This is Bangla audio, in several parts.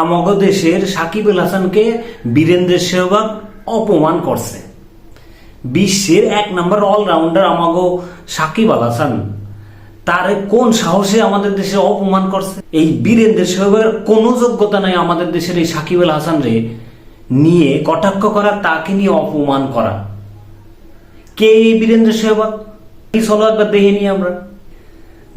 আমাগো দেশের সাকিব আল হাসানকে বীরেন্দ্র সেহবাগ অপমান করছে। বিশ্বের এক নম্বর অলরাউন্ডার আমাগো সাকিব আল হাসান। তার কোন সাহসে আমাদের দেশে অপমান করছে? এই বীরেন্দ্র সেহবাগের কোনো যোগ্যতা নাই আমাদের দেশের এই সাকিব আল হাসান রে। নিয়ে কটাক্ষ করা, তাকে নিয়ে অপমান করা। কে এই বীরেন্দ্র সেহবাগ? এই চলো একবার দেখে নিই আমরা।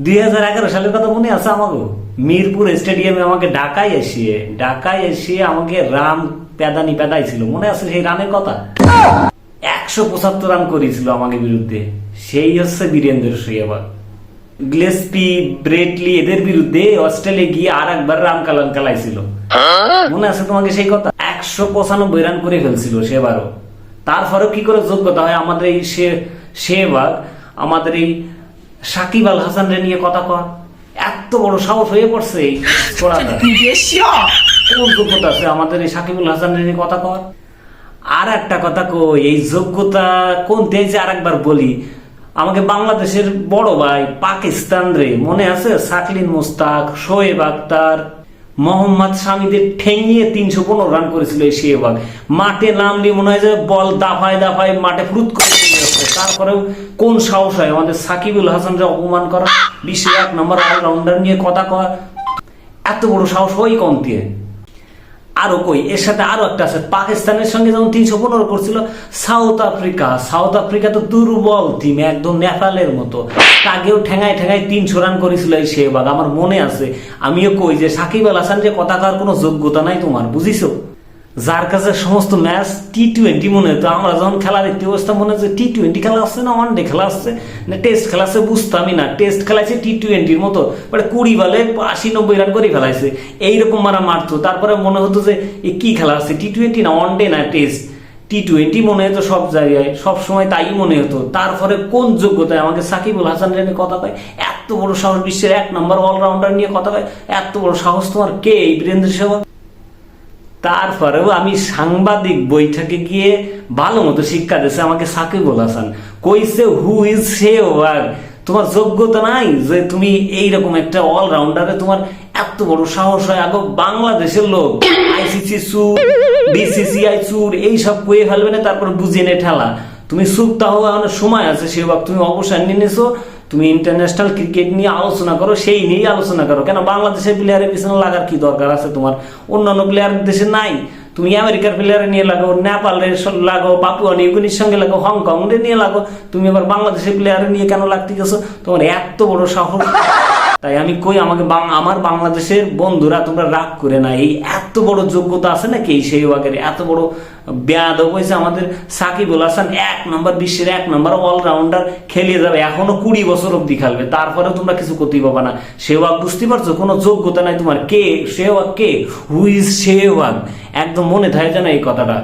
দুই হাজার এগারো সালের কথা মনে আছে আমাকে মিরপুর স্টেডিয়ামে আমাকে ডাকাই এসিয়ে ডাকাই এসিয়ে আমাকে রান পেদানি পেদাইছিল মনে আছে সেই রানের কথা? একশো পঁচাত্তর রান করেছিল আমাকে বিরুদ্ধে। সেই হচ্ছে বীরেন্দ্র সেহবাগ গ্লেসপি, ব্রেটলি এদের বিরুদ্ধে অস্ট্রেলিয়া গিয়ে আর একবার রান কালান কালাইছিল মনে আছে তোমাকে সেই কথা? একশো পঁচানব্বই রান করে ফেলছিল সেবারও তারপরেও কি করে যোগ্যতা হয় আমাদের এই সে সেবাগ আমাদের এই সাকিব আল হাসানরে নিয়ে কথা কন। এত বড় সাহস হয়ে পড়ছে কোন যোগ্যতা আছে আমাদের এই সাকিবুল হাসানের নিয়ে কথা কর আর একটা কথা কই এই যোগ্যতা কোন দেশে আরেকবার বলি? আমাকে বাংলাদেশের বড় ভাই পাকিস্তান রে। মনে আছে? সাকলিন মোস্তাক শোয়েব আখতার মোহাম্মদ স্বামীদের ঠেঙিয়ে তিনশো পনেরো রান করেছিল এই শেহবাগ মাঠে নামলি মনে হয় যে বল দাফায় দাফায় মাঠে ফুরুত করে তারপরেও কোন সাহস হয়? আমাদের সাকিবুল হাসানকে অপমান করা বিশ্বের এক নম্বর অলরাউন্ডার নিয়ে কথা কয় এত বড় সাহস হয় কম দিয়ে আরও কই, এর সাথে আরও একটা আছে। পাকিস্তানের সঙ্গে যেমন তিনশো পনেরো করছিল, সাউথ আফ্রিকা। সাউথ আফ্রিকা তো দুর্বল টিম একদম নেপালের মতো। তাকেও ঠেঙায় ঠেঙায় তিনশো রান করেছিল এই শেহবাগ। আমার মনে আছে, আমিও কই যে সাকিব আল হাসান যে কথা কার কোনো যোগ্যতা নাই তোমার, বুঝিছো? যার কাছে সমস্ত ম্যাচ টি টোয়েন্টি মনে হতো আমরা যখন খেলা দেখতে বসতাম মনে হচ্ছে টি টোয়েন্টি খেলা আসছে না ওয়ান ডে খেলা আসছে, না টেস্ট খেলা আসছে বুঝতামই না। টেস্ট খেলাইছে টি টোয়েন্টির মতো মানে কুড়ি বলে আশি, নব্বই রান করে ফেলাইছে। এইরকম মারা মারতো। তারপরে মনে হতো যে, এ কি খেলা আসছে? টি টোয়েন্টি না ওয়ান ডে না টেস্ট টি টোয়েন্টি মনে হতো সব জায়গায়, সব সময় তাই মনে হতো। তারপরে কোন যোগ্যতায়? আমাকে সাকিবুল হাসান নিয়ে কথা কয়, এত বড় সাহস বিশ্বের এক নম্বর অলরাউন্ডার নিয়ে কথা কয়, এত বড় সাহস তোমার কে? এই বীরেন্দ্র সেবক তারপরেও আমি সাংবাদিক বৈঠকে গিয়ে ভালো মতো শিক্ষা দিয়েছে আমাকে সাকিবুল হাসান কইছে হু ইজ সে ওয়ার তোমার যোগ্যতা নাই যে তুমি এইরকম একটা অলরাউন্ডারে তোমার এত বড় সাহস হয়। আগে বাংলাদেশের লোক আইসিসি সুর বিসিসিআই সুর এইসব কয়ে ফেলবে না তারপর বুঝিয়ে নে ঠেলা। তুমি সুখ এখন সময় আছে সে সেভাবে তুমি অবসর নিয়ে নিছো, তুমি ইন্টারন্যাশনাল ক্রিকেট নিয়ে আলোচনা করো, সেই নিয়েই আলোচনা করো। কেন? বাংলাদেশের প্লেয়ারের পিছনে লাগার কি দরকার আছে তোমার? অন্যান্য প্লেয়ার দেশে নাই। তুমি আমেরিকার প্লেয়ারে নিয়ে লাগো নেপালের লাগো পাপুয়া নিউগিনির সঙ্গে লাগো হংকং নিয়ে লাগো তুমি আবার বাংলাদেশের প্লেয়ারে নিয়ে কেন লাগতে গেছো? তোমার এত বড় সাহস। তাই আমি কই আমাকে আমার বাংলাদেশের বন্ধুরা তোমরা রাগ করে না, এই এত বড় যোগ্যতা আছে নাকি এই সেই ওয়াগের? এত বড় বেয়াদব হয়েছে আমাদের সাকিবুল হাসান, এক নম্বর বিশ্বের এক নম্বর অলরাউন্ডার খেলিয়ে যাবে, এখনও কুড়ি বছর অব্দি খেলবে তারপরে তোমরা কিছু করতেই পাবা না। সেওয়াগ বুঝতে পারছ? কোনো যোগ্যতা নাই তোমার। কে? সেওয়াগ কে? হুইজ সেওয়াগ একদম মনে থাকে জানা এই কথাটা।